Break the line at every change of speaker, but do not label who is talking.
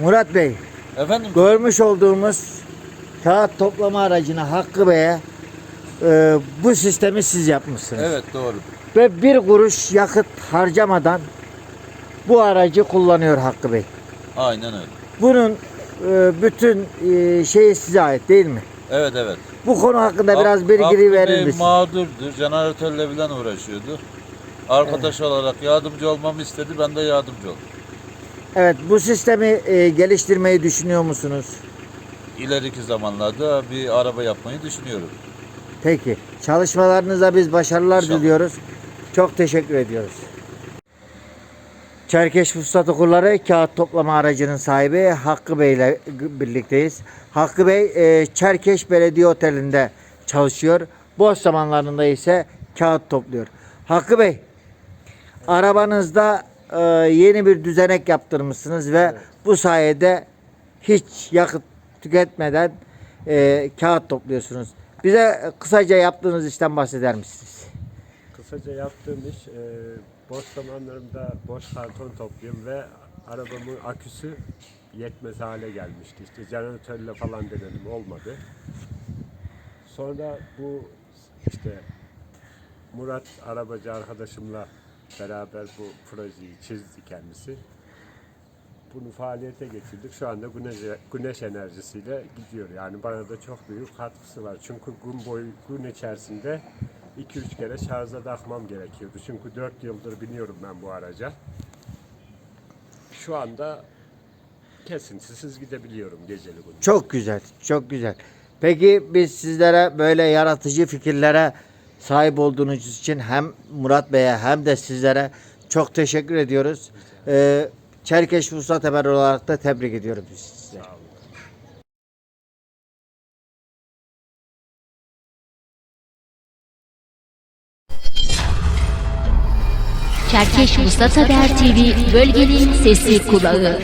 Murat Bey.
Efendim?
Görmüş olduğumuz kağıt toplama aracına Hakkı Bey'e e, bu sistemi siz yapmışsınız.
Evet doğru.
Ve bir kuruş yakıt harcamadan bu aracı kullanıyor Hakkı Bey.
Aynen öyle.
Bunun e, bütün e, şeyi size ait değil mi?
Evet evet.
Bu konu hakkında biraz bilgi verir
Bey
misiniz?
mağdurdu. Jeneratörle bilen uğraşıyordu. Arkadaş olarak yardımcı olmamı istedi. Ben de yardımcı oldum.
Evet, bu sistemi e, geliştirmeyi düşünüyor musunuz?
İleriki zamanlarda bir araba yapmayı düşünüyorum.
Peki. Çalışmalarınıza biz başarılar
İnşallah.
diliyoruz. Çok teşekkür ediyoruz. Çerkeş Fırsat Okulları kağıt toplama aracının sahibi Hakkı Bey ile birlikteyiz. Hakkı Bey e, Çerkeş Belediye Oteli'nde çalışıyor. Boş zamanlarında ise kağıt topluyor. Hakkı Bey, arabanızda e, yeni bir düzenek yaptırmışsınız ve bu sayede hiç yakıt tüketmeden e, kağıt topluyorsunuz. Bize kısaca yaptığınız işten bahseder misiniz?
Kısaca yaptığım iş e, boş zamanlarımda boş karton topluyorum ve arabamın aküsü yetmez hale gelmişti. İşte jeneratörle falan denedim olmadı. Sonra bu işte Murat arabacı arkadaşımla beraber bu projeyi çizdi kendisi. Bunu faaliyete geçirdik. Şu anda güneş, güneş enerjisiyle gidiyor. Yani bana da çok büyük katkısı var. Çünkü gün boyu gün içerisinde 2-3 kere şarja takmam gerekiyordu. Çünkü 4 yıldır biniyorum ben bu araca. Şu anda kesintisiz gidebiliyorum geceli gündüz.
Çok güzel, çok güzel. Peki biz sizlere böyle yaratıcı fikirlere sahip olduğunuz için hem Murat Bey'e hem de sizlere çok teşekkür ediyoruz. Ee, Çerkeş Fırsat Haber olarak da tebrik ediyorum sizi.
Çerkeş Mustafa Haber TV bölgenin sesi kulağı.